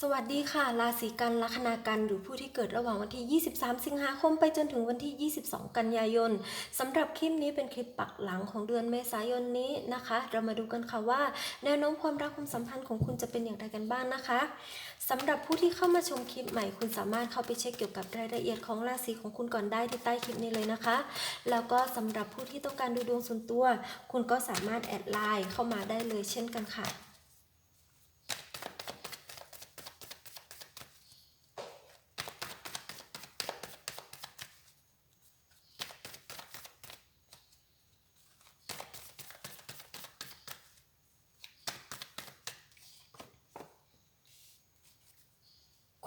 สวัสดีค่ะ ราศีกันลัคนากันหรือผู้ที่เกิดระหว่างวันที่ 23 สิงหาคมไปจนถึงวันที่ 22 กันยายนสำหรับคลิปนี้เป็นคลิปปักหลังของเดือนเมษายนนี้นะคะ เรามาดูกันค่ะว่า แนวโน้มความรักความสัมพันธ์ของคุณจะเป็นอย่างไรกันบ้างนะคะสำหรับผู้ที่เข้ามาชมคลิปใหม่คุณสามารถเข้าไปเช็คเกี่ยวกับรายละเอียดของราศีของคุณก่อนได้ที่ใต้คลิปนี้เลยนะคะ แล้วก็สำหรับผู้ที่ต้องการดูดวงส่วนตัว คุณก็สามารถแอดไลน์เข้ามาได้เลยเช่นกันค่ะ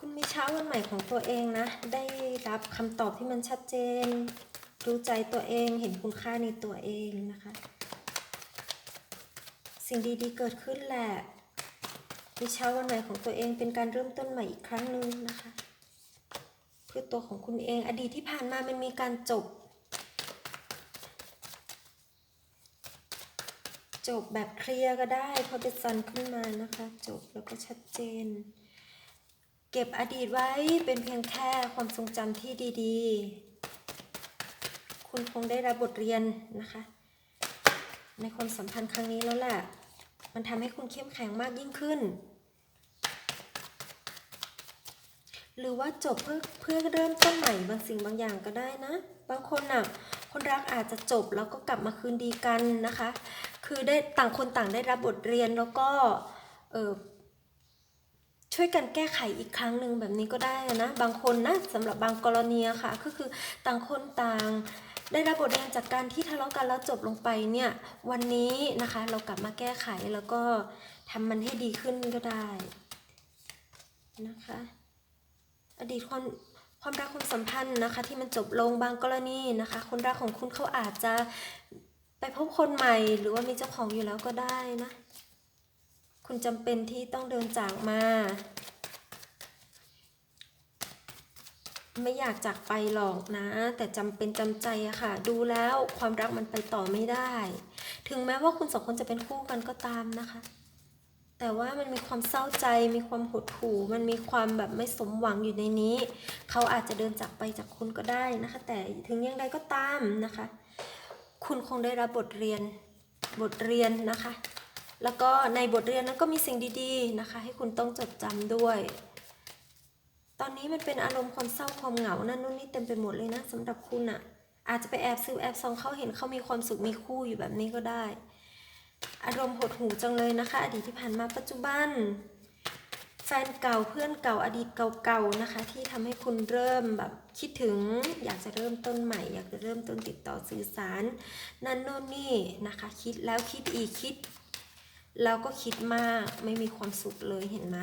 คุณมีเช้าวันใหม่ของ ตัวเองนะ ได้รับคำตอบที่มันชัดเจน รู้ใจตัวเองเห็นคุณค่าในตัวเองนะคะ สิ่งดีๆเกิดขึ้นแหละมีเช้าวันใหม่ของตัวเองเป็นการเริ่มต้นใหม่อีกครั้งหนึ่งนะคะ เพื่อตัวของคุณเองอดีตที่ผ่านมามันมีการจบ จบแบบเคลียร์ก็ได้พอเดซันขึ้นมานะคะ จบแล้วก็ชัดเจน เก็บอดีตไว้เป็นเพียงแค่ความทรงจำที่ดีๆ คุณคงได้รับบทเรียนนะคะ ในความสัมพันธ์ครั้งนี้แล้วแหละ มันทำให้คุณเข้มแข็งมากยิ่งขึ้น หรือว่าจบเพื่อเพื่อเริ่มต้นใหม่บางสิ่งบางอย่างก็ได้นะ บางคนน่ะ คนรักอาจจะจบแล้วก็กลับมาคืนดีกันนะคะ คือได้ต่างคนต่างได้รับบทเรียนแล้วก็ เออ ช่วยกันแก้ไขอีกครั้งหนึ่งแบบนี้ก็ได้นะบางคนนะสำหรับบางกรณีค่ะ ก็คือต่างคนต่างได้รับบทเรียนจากการที่ทะเลาะกันแล้วจบลงไปเนี่ยวันนี้นะคะเรากลับมาแก้ไขแล้วก็ทำมันให้ดีขึ้นก็ได้นะคะ อดีตความความรักความสัมพันธ์นะคะที่มันจบลงบางกรณีนะคะ คนรักของคุณเขาอาจจะไปพบคนใหม่หรือว่ามีเจ้าของอยู่แล้วก็ได้นะ คุณจำเป็นที่ต้องเดินจากมา ไม่อยากจากไปหรอกนะ แต่จำเป็นจำใจอะค่ะ ดูแล้วความรักมันไปต่อไม่ได้ ถึงแม้ว่าคุณสองคนจะเป็นคู่กันก็ตามนะคะ แต่ว่ามันมีความเศร้าใจ มีความหดหู่ มันมีความแบบไม่สมหวังอยู่ในนี้ เขาอาจจะเดินจากไปจากคุณก็ได้นะคะ แต่ถึงอย่างไรก็ตามนะคะ คุณคงได้รับบทเรียนบทเรียนนะคะ แล้วก็ในบทเรียนนั้นก็มีสิ่งดีๆนะคะ ให้คุณต้องจดจำด้วย ตอนนี้มันเป็นอารมณ์ความเศร้าความเหงานั่นนู่นนี่เต็มไปหมดเลยนะสำหรับคุณอะอาจจะไปแอบซื้อแอบซองเขาเห็นเขามีความสุขมีคู่อยู่แบบนี้ก็ได้ อารมณ์หดหูจังเลยนะคะ อดีตที่ผ่านมาปัจจุบัน แฟนเก่าเพื่อนเก่าอดีตเก่าๆนะคะ ที่ทำให้คุณเริ่มแบบคิดถึง อยากจะเริ่มต้นใหม่ อยากจะเริ่มต้นติดต่อสื่อสาร นั่นโน่นนี่นะคะ คิดแล้วคิดอีกคิด แล้วก็คิดมากไม่มีความสุขเลยเห็นไหม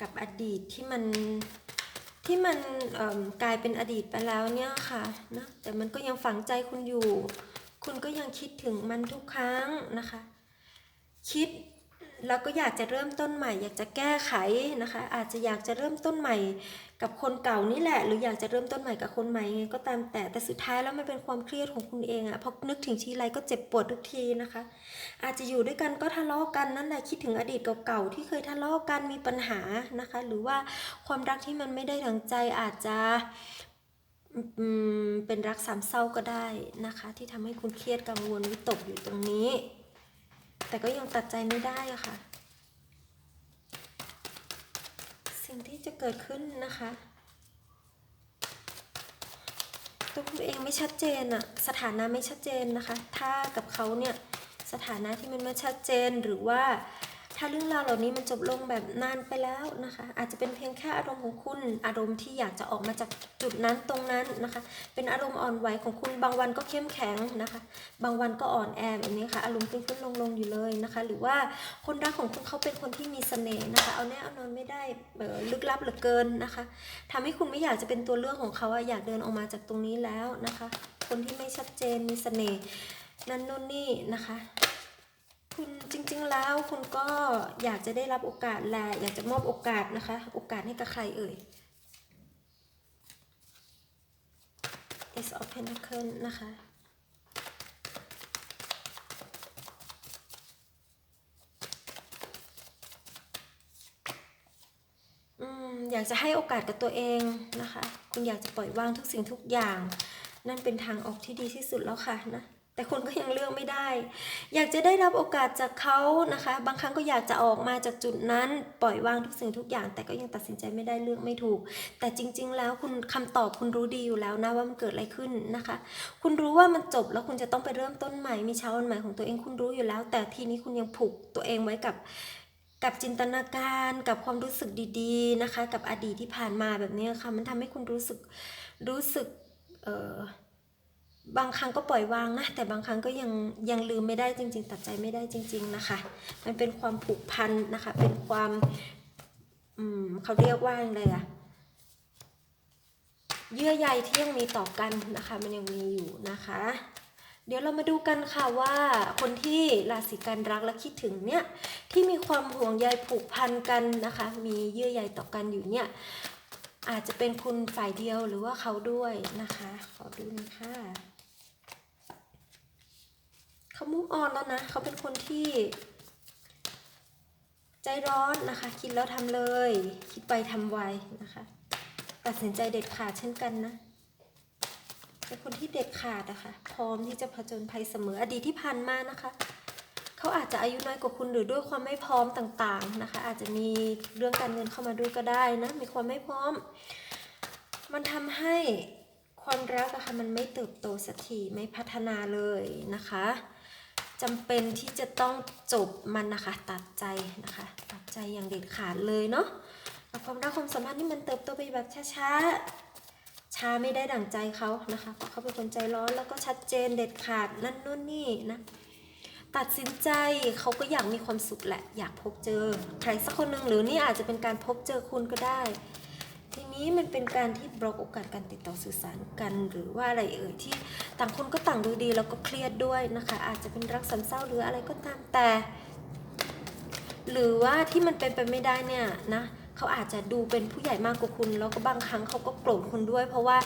กับอดีตที่มันที่มันกลายเป็นอดีตไปแล้วเนี่ยค่ะนะแต่มันก็ยังฝังใจคุณอยู่ คุณก็ยังคิดถึงมันทุกครั้งนะคะ คิด แล้วก็อยากจะเริ่มต้นใหม่ อยากจะแก้ไขนะคะ อาจจะอยากจะเริ่มต้นใหม่ กับคนเก่านี่แหละ หรืออยากจะเริ่มต้นใหม่กับคนใหม่ไงก็ตามแต่แต่สุดท้ายแล้วมันเป็นความเครียดของคุณเองอะพอนึกถึงทีไรก็เจ็บปวดทุกทีนะคะ อาจจะอยู่ด้วยกันก็ทะเลาะกันนั่นแหละคิดถึงอดีตเก่าๆที่เคยทะเลาะกันมีปัญหานะคะ หรือว่าความรักที่มันไม่ได้ดังใจอาจจะเป็นรักสามเศร้าก็ได้นะคะ ที่ทำให้คุณเครียดกังวลวิตกอยู่ตรงนี้ แต่ก็ยังตัดใจไม่ได้อะค่ะ สิ่งที่จะเกิดขึ้นนะคะ ตัวคุณเองไม่ชัดเจนอะสถานะไม่ชัดเจนนะคะ ถ้ากับเขาเนี่ยสถานะที่มันไม่ชัดเจนหรือว่า ถ้าเรื่องราวเหล่านี้มันจบลงแบบนานไปแล้วนะคะ อาจจะเป็นเพียงแค่อารมณ์ของคุณ อารมณ์ที่อยากจะออกมาจากจุดนั้นตรงนั้นนะคะ เป็นอารมณ์อ่อนไหวของคุณบางวันก็เข้มแข็งนะคะ บางวันก็อ่อนแอแบบนี้ค่ะ อารมณ์ขึ้นขึ้นลงลงอยู่เลยนะคะ หรือว่าคนรักของคุณเขาเป็นคนที่มีเสน่ห์นะคะ เอาแน่เอานอนไม่ได้ลึกลับเหลือเกินนะคะทำให้คุณไม่อยากจะเป็นตัวเลือกของเขาอะอยากเดินออกมาจากตรงนี้แล้วนะคะ คนที่ไม่ชัดเจนมีเสน่ห์นั่นนู่นนี่นะคะ คุณจริงๆแล้วคุณก็อยากจะได้รับโอกาสแหละอยากจะมอบโอกาสนะคะ โอกาสให้กับใครเอ่ย Ace of Pentacles นะคะ อยากจะให้โอกาสกับตัวเองนะคะ คุณอยากจะปล่อยวางทุกสิ่งทุกอย่าง นั่นเป็นทางออกที่ดีที่สุดแล้วค่ะนะ แต่คุณก็ยังเลือกไม่ได้ อยากจะได้รับโอกาสจากเขานะคะ บางครั้งก็อยากจะออกมาจากจุดนั้น ปล่อยวางทุกสิ่งทุกอย่าง แต่ก็ยังตัดสินใจไม่ได้เลือกไม่ถูก แต่จริง ๆ แล้วคุณคำตอบคุณรู้ดีอยู่แล้วนะว่ามันเกิดอะไรขึ้นนะคะ คุณรู้ว่ามันจบแล้วคุณจะต้องไปเริ่มต้นใหม่มีเช้าวันใหม่ของตัวเองคุณรู้อยู่แล้ว แต่ทีนี้คุณยังผูกตัวเองไว้กับกับจินตนาการกับความรู้สึกดีๆนะคะ กับอดีตที่ผ่านมาแบบนี้ค่ะมันทำให้คุณรู้สึกรู้สึกเออ บางครั้งก็ปล่อยวางนะ แต่บางครั้งก็ยังยังลืมไม่ได้จริง ๆ ตัดใจไม่ได้จริง ๆนะคะ มันเป็นความผูกพันนะคะ เป็นความอืมเขาเรียกว่าอะไรอะเยื่อใยที่ยังมีต่อกันนะคะ มันยังมีอยู่นะคะ เดี๋ยวเรามาดูกันค่ะว่าคนที่ราศีกันรักและคิดถึงเนี่ยที่มีความห่วงใยผูกพันกันนะคะ มีเยื่อใยต่อกันอยู่เนี่ยอาจจะเป็นคุณฝ่ายเดียวหรือว่าเขาด้วยนะคะ ขอดูนะคะ เขามุ่งออนแล้วนะ เขาเป็นคนที่ ใจร้อนนะคะ คิดแล้วทำเลย คิดไปทำไวนะคะ ตัดสินใจเด็ดขาดเช่นกันนะเป็นคนที่เด็ดขาดอะคะพร้อมที่จะผจญภัยเสมออดีตที่ผ่านมานะคะเขาอาจจะอายุน้อยกว่าคุณหรือด้วยความไม่พร้อมต่างๆนะคะ อาจจะมีเรื่องการเงินเข้ามาด้วยก็ได้นะมีความไม่พร้อม มันทำให้ความรักอะค่ะมันไม่เติบโตสักทีไม่พัฒนาเลยนะคะ จำเป็นที่จะต้องจบมันนะคะ ตัดใจนะคะ ตัดใจอย่างเด็ดขาดเลยเนาะความรักความสัมพันธ์นี่มันเติบโตไปแบบช้าๆ ช้าไม่ได้ดั่งใจเขานะคะเพราะเขาเป็นคนใจร้อนแล้วก็ชัดเจนเด็ดขาดนั่นนู่นนี่นะตัดสินใจเขาก็อยากมีความสุขแหละ อยากพบเจอใครสักคนหนึ่งหรือนี่อาจจะเป็นการพบเจอคุณก็ได้ นี้มันเป็นการที่บล็อกโอกาสการติดต่อสื่อสารกัน หรือว่าอะไรเอ่ยที่ต่างคนก็ต่างดูดีแล้วก็เครียดด้วยนะคะ อาจจะเป็นรักสัมเศร้าหรืออะไรก็ตามแต่ หรือว่าที่มันเป็นไปไม่ได้เนี่ยนะเขาอาจจะดูเป็นผู้ใหญ่มากกว่าคุณ แล้วก็บางครั้งเขาก็โกรธคุณด้วย เพราะว่า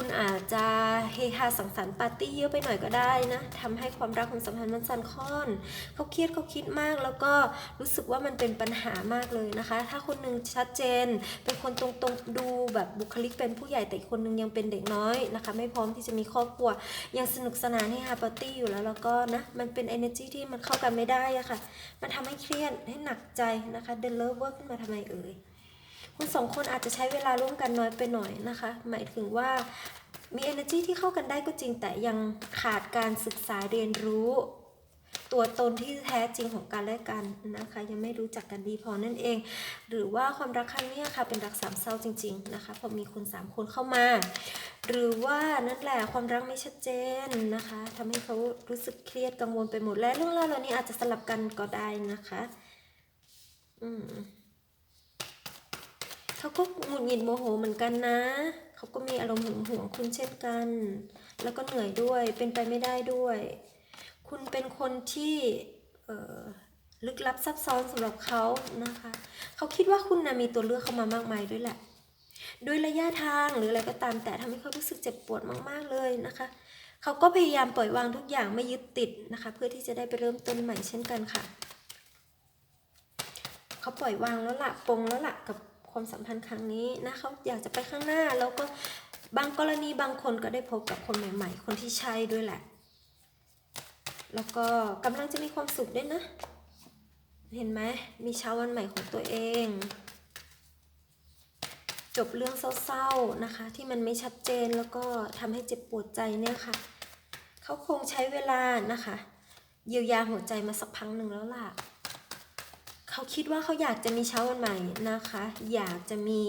คุณอาจจะเฮฮาสังสรรค์ปาร์ตี้เยอะไปหน่อยก็ได้นะทำให้ความรักความสัมพันธ์มันสั่นคลอนเขาเครียดเขาคิดมาก แล้วก็รู้สึกว่ามันเป็นปัญหามากเลยนะคะ ถ้าคนหนึ่งชัดเจน เป็นคนตรงๆดูแบบบุคลิกเป็นผู้ใหญ่แต่อีกคนหนึงยังเป็นเด็กน้อยนะคะ ไม่พร้อมที่จะมีครอบครัว ยังสนุกสนานให้ฮาปาร์ตี้อยู่แล้วแล้วก็นะมันเป็น energy ที่มันเข้ากันไม่ได้อะค่ะ มันทำให้เครียดให้หนักใจนะคะเดินเลิฟเวิร์ขึ้นมาทำไมเอ่ย คุณสองคนอาจจะใช้เวลาร่วมกันน้อยไปหน่อยนะคะ หมายถึงว่ามี energy ที่เข้ากันได้ก็จริง แต่ยังขาดการศึกษาเรียนรู้ ตัวตนที่แท้จริงของกันและกันนะคะ ยังไม่รู้จักกันดีพอนั่นเอง หรือว่าความรักครั้งนี้ค่ะเป็นรักสามเศร้าจริง ๆ นะคะ พอมีคนสามคนเข้ามา หรือว่านั่นแหละความรักไม่ชัดเจนนะคะทำให้เขารู้สึกเครียดกังวลไปหมดและเรื่องราวเหล่านี้อาจจะสลับกันก็ได้นะคะ อืม เขาก็หงุดหงิดโมโหเหมือนกันนะ เขาก็มีอารมณ์หึงหวงคุณเช่นกัน แล้วก็เหนื่อยด้วย เป็นไปไม่ได้ด้วย คุณเป็นคนที่เลึกลับซับซ้อนสำหรับเขานะคะ เขาคิดว่าคุณนะมีตัวเลือกเข้ามามากมายด้วยแหละ ด้วยระยะทางหรืออะไรก็ตามแต่ทำให้เขารู้สึกเจ็บปวดมาก ๆเลยนะคะ เขาก็พยายามปล่อยวางทุกอย่างไม่ยึดติดนะคะ เพื่อที่จะได้ไปเริ่มต้นใหม่เช่นกันค่ะ เขาปล่อยวางแล้วล่ะปลงแล้วล่ะกับ ความสัมพันธ์ครั้งนี้นะเขาอยากจะไปข้างหน้าแล้วก็บางกรณีบางคนก็ได้พบกับคนใหม่ ๆ คนที่ใช่ด้วยแหละ แล้วก็กำลังจะมีความสุขด้วยนะ เห็นไหมมีเช้าวันใหม่ของตัวเอง จบเรื่องเศร้าๆนะคะ ที่มันไม่ชัดเจนแล้วก็ทำให้เจ็บปวดใจเนี่ยค่ะ เขาคงใช้เวลานะคะ เยียวยาหัวใจมาสักพักหนึ่งแล้วล่ะ เขาคิดว่าเขาอยากจะมีเช้าวันใหม่นะคะ อยากจะมี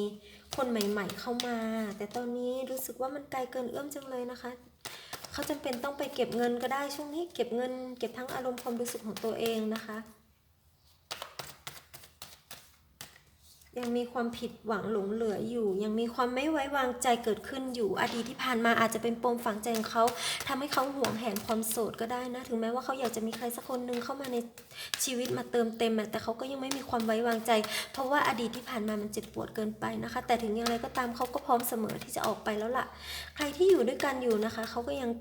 คนใหม่ ๆ เข้ามา แต่ตอนนี้รู้สึกว่ามันไกลเกินเอื้อมจังเลยนะคะเขาจำเป็นต้องไปเก็บเงินก็ได้ช่วงนี้เก็บเงิน เก็บทั้งอารมณ์ความรู้สึกของตัวเองนะคะ ยังมีความผิดหวังหลงเหลืออยู่ ยังมีความไม่ไว้วางใจเกิดขึ้นอยู่ อดีตที่ผ่านมาอาจจะเป็นปมฝังใจของเขาทำให้เขาห่วงแหนความโสดก็ได้นะ ถึงแม้ว่าเขาอยากจะมีใครสักคนหนึ่งเข้ามาในชีวิตมาเติมเต็มแต่เขาก็ยังไม่มีความไว้วางใจ เพราะว่าอดีตที่ผ่านมามันเจ็บปวดเกินไปนะคะ แต่ถึงอย่างไรก็ตามเขาก็พร้อมเสมอที่จะออกไปแล้วล่ะ ใครที่อยู่ด้วยกันอยู่นะคะเขาก็ยัง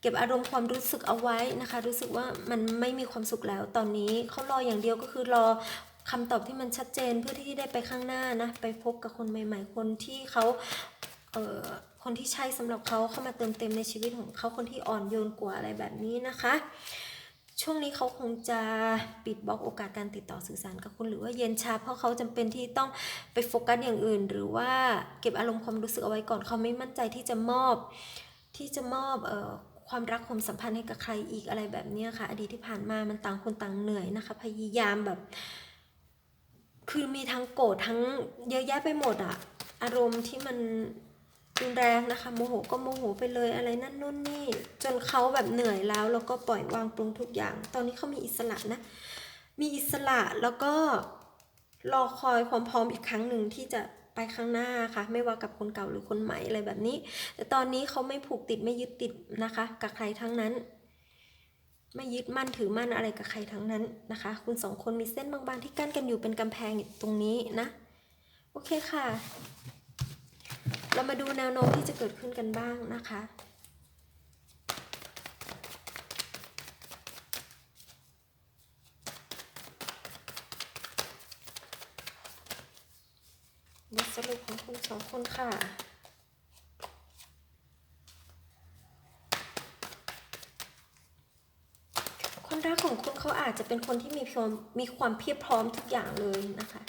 เก็บอารมณ์ความรู้สึกเอาไว้นะคะ รู้สึกว่ามันไม่มีความสุขแล้วตอนนี้เขารออย่างเดียวก็คือรอ คำตอบที่มันชัดเจนเพื่อที่ได้ไปข้างหน้านะ ไปพบกับคนใหม่ ๆ คนที่เขาเอ่อคนที่ใช่สำหรับเขาเข้ามาเติมเต็มในชีวิตของเขาคนที่อ่อนโยนกว่าอะไรแบบนี้นะคะ ช่วงนี้เขาคงจะปิดบล็อกโอกาสการติดต่อสื่อสารกับคุณหรือว่าเย็นชา เพราะเขาจำเป็นที่ต้องไปโฟกัสอย่างอื่น หรือว่าเก็บอารมณ์ความรู้สึกเอาไว้ก่อนเขาไม่มั่นใจที่จะมอบที่จะมอบเอ่อความรักความสัมพันธ์ให้กับใครอีกอะไรแบบนี้ค่ะ อดีตที่ผ่านมามันต่างคนต่างเหนื่อยนะคะ พยายามแบบ คือมีทั้งโกรธทั้งเยอะแยะไปหมดอะอารมณ์ที่มันรุนแรงนะคะโมโหก็โมโหไปเลยอะไรนั่นนู่นนี่ จนเขาแบบเหนื่อยแล้ว แล้วก็ปล่อยวางปลงทุกอย่าง ตอนนี้เขามีอิสระนะ มีอิสระแล้วก็รอคอยความพร้อมอีกครั้งหนึ่งที่จะไปข้างหน้าค่ะ ไม่ว่ากับคนเก่าหรือคนใหม่อะไรแบบนี้ แต่ตอนนี้เขาไม่ผูกติดไม่ยึดติดนะคะ กับใครทั้งนั้น ไม่ยึดมั่นถือมั่นอะไรกับใครทั้งนั้นนะคะ คุณสองคนมีเส้นบางๆที่กั้นกันอยู่เป็นกำแพงตรงนี้นะ โอเคค่ะ เรามาดูแนวโน้มที่จะเกิดขึ้นกันบ้างนะคะบทสรุปของคุณสองคนค่ะ คนรัก ของคุณเขาอาจจะเป็นคนที่มีพร้อมมีความเพียบพร้อมทุกอย่างเลยนะคะ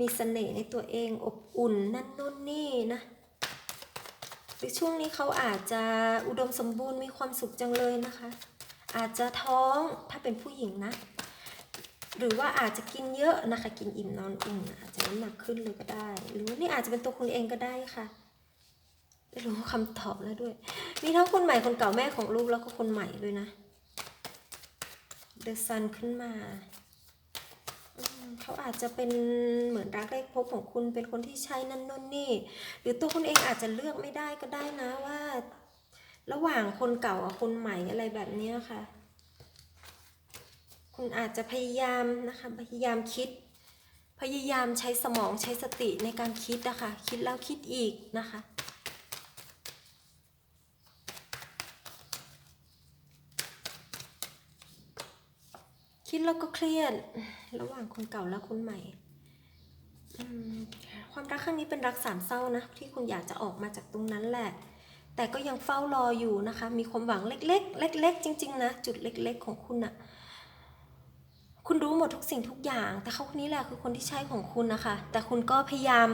มีเสน่ห์ในตัวเองอบอุ่นนั่นนู่นนี่นะหรือช่วงนี้เขาอาจจะอุดมสมบูรณ์มีความสุขจังเลยนะคะ อาจจะท้องถ้าเป็นผู้หญิงนะ หรือว่าอาจจะกินเยอะนะคะ กินอิ่มนอนอุ่นอาจจะน้ำหนักขึ้นเลยก็ได้ หรือว่านี่อาจจะเป็นตัวคุณเองก็ได้ค่ะไม่รู้คำตอบแล้วด้วย มีทั้งคนใหม่คนเก่าแม่ของลูกแล้วก็คนใหม่ด้วยนะ เดอะซันขึ้นมา เขาอาจจะเป็นเหมือนรักแรกพบของคุณเป็นคนที่ใช่นั่นนู่นนี่ หรือตัวคุณเองอาจจะเลือกไม่ได้ก็ได้นะว่า ระหว่างคนเก่ากับคนใหม่อะไรแบบนี้ค่ะ คุณอาจจะพยายามนะคะพยายามคิด พยายามใช้สมองใช้สติในการคิดนะคะ คิดแล้วคิดอีกนะคะ คิดแล้วก็เครียด ระหว่างคนเก่าและคนใหม่มความรักครั้งนี้เป็นรักสามเศร้านะ ที่คุณอยากจะออกมาจากตรงนั้นแหละ แต่ก็ยังเฝ้ารออยู่นะคะ มีความหวังเล็ก ๆ เล็ก ๆ จริง ๆ นะ จุดเล็ก ๆ ของคุณอะคุณรู้หมดทุกสิ่งทุกอย่าง แต่เขาคนนี้แหละคือคนที่ใช่ของคุณนะคะ แต่คุณก็พยายาม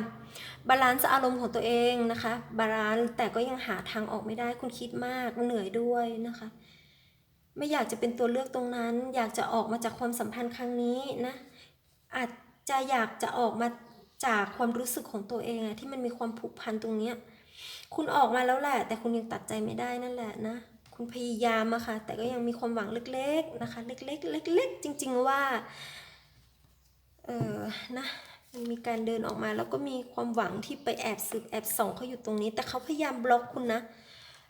บาลานซ์อารมณ์ของตัวเองนะคะ บาลานซ์แต่ก็ยังหาทางออกไม่ได้ คุณคิดมากเหนื่อยด้วยนะคะ ไม่อยากจะเป็นตัวเลือกตรงนั้น อยากจะออกมาจากความสัมพันธ์ครั้งนี้นะอาจจะอยากจะออกมาจากความรู้สึกของตัวเองอะที่มันมีความผูกพันตรงเนี้ยคุณออกมาแล้วแหละ แต่คุณยังตัดใจไม่ได้นั่นแหละนะคุณพยายามอะค่ะ แต่ก็ยังมีความหวังเล็ก ๆนะคะ เล็กๆเล็กๆจริง ๆว่าเออนะมันมีการเดินออกมาแล้วก็มีความหวังที่ไปแอบสืบแอบส่องเขาอยู่ตรงนี้ แต่เขาพยายามบล็อกคุณนะ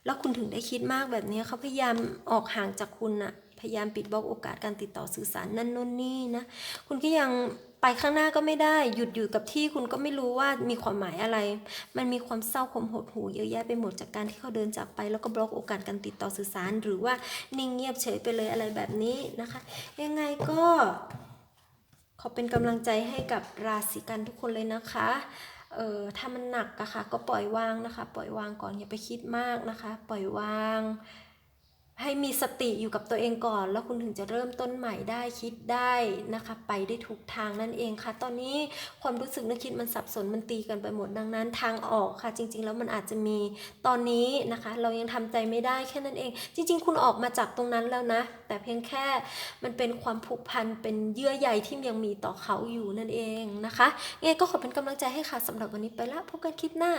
แล้วคุณถึงได้คิดมากแบบนี้เขาพยายามออกห่างจากคุณอะพยายามปิดบล็อกโอกาสการติดต่อสื่อสารนั่นโน่นนี่นะ คุณก็ยังไปข้างหน้าก็ไม่ได้ หยุดอยู่กับที่คุณก็ไม่รู้ว่ามีความหมายอะไร มันมีความเศร้าความหดหู่เยอะแยะไปหมดจากการที่เขาเดินจากไป แล้วก็บล็อกโอกาสการติดต่อสื่อสาร หรือว่านิ่งเงียบเฉยไปเลยอะไรแบบนี้นะคะ ยังไงก็ขอเป็นกำลังใจให้กับราศีกันทุกคนเลยนะคะ เออถ้ามันหนักอะค่ะ ก็ปล่อยวางนะคะ ปล่อยวางก่อนอย่าไปคิดมากนะคะ ปล่อยวาง ให้มีสติอยู่กับตัวเองก่อน แล้วคุณถึงจะเริ่มต้นใหม่ได้คิดได้นะคะ ไปได้ถูกทางนั่นเองค่ะ ตอนนี้ความรู้สึกนึกคิดมันสับสนมันตีกันไปหมดดังนั้น ทางออกค่ะ จริง ๆ แล้วมันอาจจะมีตอนนี้นะคะ เรายังทำใจไม่ได้แค่นั้นเอง จริง ๆ คุณออกมาจากตรงนั้นแล้วนะ แต่เพียงแค่มันเป็นความผูกพันเป็นเยื่อใยที่ยังมีต่อเขาอยู่นั่นเองนะคะยังไงก็ขอเป็นกำลังใจให้ค่ะสำหรับวันนี้ไปละพบกันคลิปหน้า